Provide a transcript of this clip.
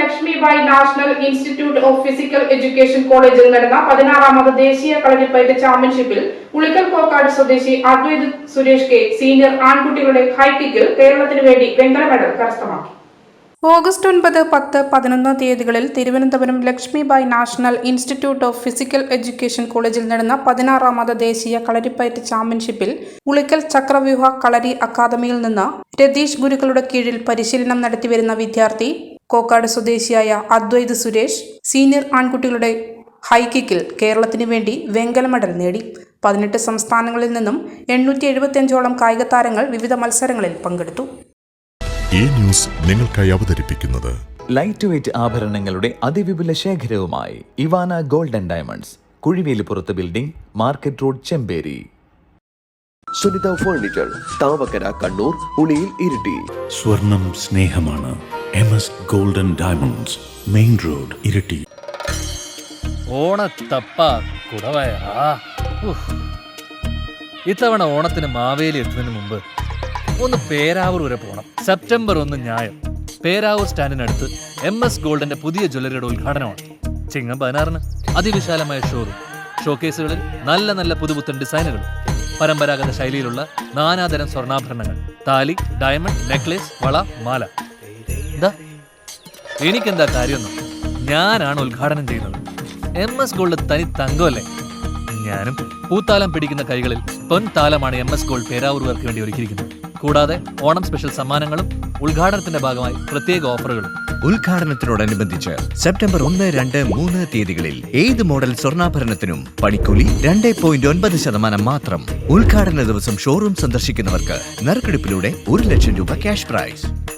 Lakshmibai national institute of physical education കോളേജിൽ നടന്ന പതിനാറാമത് ദേശീയ കളരിപ്പയറ്റ് ചാമ്പ്യൻഷിപ്പിൽ ഉളിക്കൽ കോക്കാട് സ്വദേശി അദ്വൈത് സുരേഷ് കെ സീനിയർ ആൺകുട്ടികളുടെ ഹൈക്കിക്കിൽ കേരളത്തിന് വേണ്ടി വെങ്കല മെഡൽ കരസ്ഥമാക്കി. ഓഗസ്റ്റ് ഒൻപത് പത്ത് പതിനൊന്ന് തീയതികളിൽ Thiruvananthapuram Lakshmibai national institute of physical education കോളേജിൽ നടന്ന പതിനാറാമത് ദേശീയ കളരിപ്പയറ്റ് ചാമ്പ്യൻഷിപ്പിൽ ഉളിക്കൽ ചക്രവ്യൂഹ കളരി അക്കാദമിയിൽ നിന്ന് രതീഷ് ഗുരുക്കളുടെ കീഴിൽ പരിശീലനം നടത്തിവരുന്ന വിദ്യാർത്ഥി കോക്കാട് സ്വദേശിയായ അദ്വൈത് സുരേഷ് സീനിയർ ആൺകുട്ടികളുടെ ഹൈക്കിക്കിൽ കേരളത്തിന് വേണ്ടി വെങ്കല മെഡൽ നേടി. പതിനെട്ട് സംസ്ഥാനങ്ങളിൽ നിന്നും എണ്ണൂറ്റി എഴുപത്തിയഞ്ചോളം കായിക താരങ്ങൾ വിവിധ മത്സരങ്ങളിൽ പങ്കെടുത്തു. ഈ ന്യൂസ് നിങ്ങൾക്കായി അവതരിപ്പിക്കുന്നത് ലൈറ്റ് വെയിറ്റ് ആഭരണങ്ങളുടെ അതിവിപുല ശേഖരവുമായി Ivana golden diamonds കുഴിവേലിപ്പുറത്ത് building market road Chemperi. Sunitha furniture Thavakkara Kannur Uliyil Iritty. സ്വർണം സ്നേഹമാണ്. M S golden diamonds main road Iritty ഓണത്തപ്പ കുടവയ ഇത്തവണ ഓണത്തിന് മാവേലി എത്തുന്നതിന് മുമ്പ് ഒന്ന് പേരാവൂർ വരെ പോകണം സെപ്റ്റംബർ ഒന്ന് ഞായം പേരാവൂർ സ്റ്റാൻഡിനടുത്ത് എം എസ് ഗോൾഡിന്റെ പുതിയ ജ്വല്ലറിയുടെ ഉദ്ഘാടനമാണ്. ചിങ്ങം പതിനാറിന് അതിവിശാലമായ ഷോറൂം ഷോക്കേസുകളിൽ നല്ല നല്ല പുതുപുത്തൻ ഡിസൈനുകൾ പരമ്പരാഗത ശൈലിയിലുള്ള നാനാതരം സ്വർണാഭരണങ്ങൾ. താലി ഡയമണ്ട് നെക്ലേസ് വള മാല. എന്താ എനിക്കെന്താ കാര്യമൊന്നും? ഞാനാണ് ഉദ്ഘാടനം ചെയ്യുന്നത്. എം എസ് ഗോൾഡ് തനി തങ്കമല്ലേ? ഞാനും പൂത്താലം പിടിക്കുന്ന കൈകളിൽ പൊൻതാലമാണ് എം എസ് ഗോൾഡ് പേരാവൂർവർക്ക് വേണ്ടി ഒരുക്കിയിരിക്കുന്നത്. കൂടാതെ ഓണം സ്പെഷ്യൽ സമ്മാനങ്ങളും ഉദ്ഘാടനത്തിന്റെ ഭാഗമായി പ്രത്യേക ഓഫറുകളും. ഉദ്ഘാടനത്തിനോടനുബന്ധിച്ച് സെപ്റ്റംബർ ഒന്ന് രണ്ട് മൂന്ന് തീയതികളിൽ ഏത് മോഡൽ സ്വർണാഭരണത്തിനും പണിക്കൂലി രണ്ട് പോയിന്റ് ഒൻപത് ശതമാനം മാത്രം. ഉദ്ഘാടന ദിവസം ഷോറൂം സന്ദർശിക്കുന്നവർക്ക് നറുക്കെടുപ്പിലൂടെ ഒരു ലക്ഷം രൂപ ക്യാഷ് പ്രൈസ്.